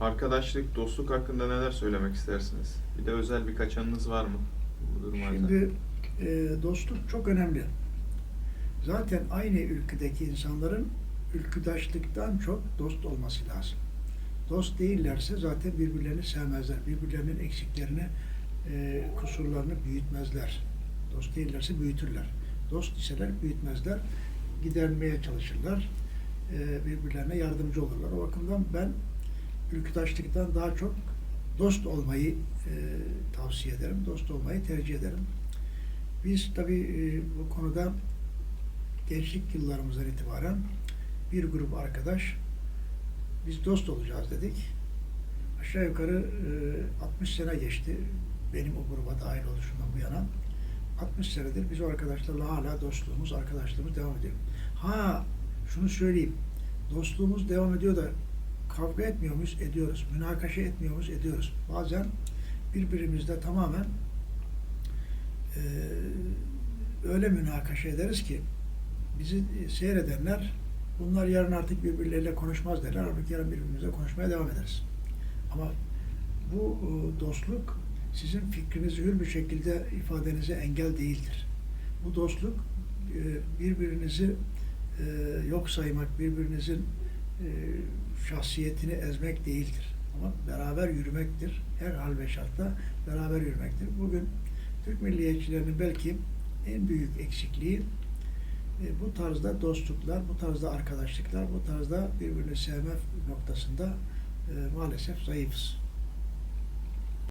Arkadaşlık, dostluk hakkında neler söylemek istersiniz? Bir de özel birkaç anınız var mı? Şimdi e, dostluk çok önemli. Zaten aynı ülkedeki insanların ülküdaşlıktan çok dost olması lazım. Dost değillerse zaten birbirlerini sevmezler. Birbirlerinin eksiklerini, e, kusurlarını büyütmezler. Dost değillerse büyütürler. Dost iseler büyütmezler. Gidermeye çalışırlar. E, birbirlerine yardımcı olurlar. O bakımdan ben ülküdaşlıktan daha çok dost olmayı e, tavsiye ederim. Dost olmayı tercih ederim. Biz tabii e, bu konuda gençlik yıllarımızdan itibaren bir grup arkadaş biz dost olacağız dedik. Aşağı yukarı e, 60 sene geçti benim o gruba dahil oluşumdan bu yana. 60 senedir biz o arkadaşlarla hala dostluğumuz, arkadaşlığımız devam ediyor. Ha şunu söyleyeyim. Dostluğumuz devam ediyor da kavga etmiyor muyuz? Ediyoruz. Münakaşa etmiyor muyuz? Ediyoruz. Bazen birbirimizle tamamen e, öyle münakaşa ederiz ki bizi seyredenler bunlar yarın artık birbirleriyle konuşmaz derler. Halbuki yarın birbirimizle konuşmaya devam ederiz. Ama bu e, dostluk sizin fikrinizi hür bir şekilde ifadenize engel değildir. Bu dostluk e, birbirinizi e, yok saymak, birbirinizin e, şahsiyetini ezmek değildir. Ama beraber yürümektir. Her hal ve şartta beraber yürümektir. Bugün Türk milliyetçilerinin belki en büyük eksikliği e, bu tarzda dostluklar, bu tarzda arkadaşlıklar, bu tarzda birbirini sevme noktasında e, maalesef zayıfız.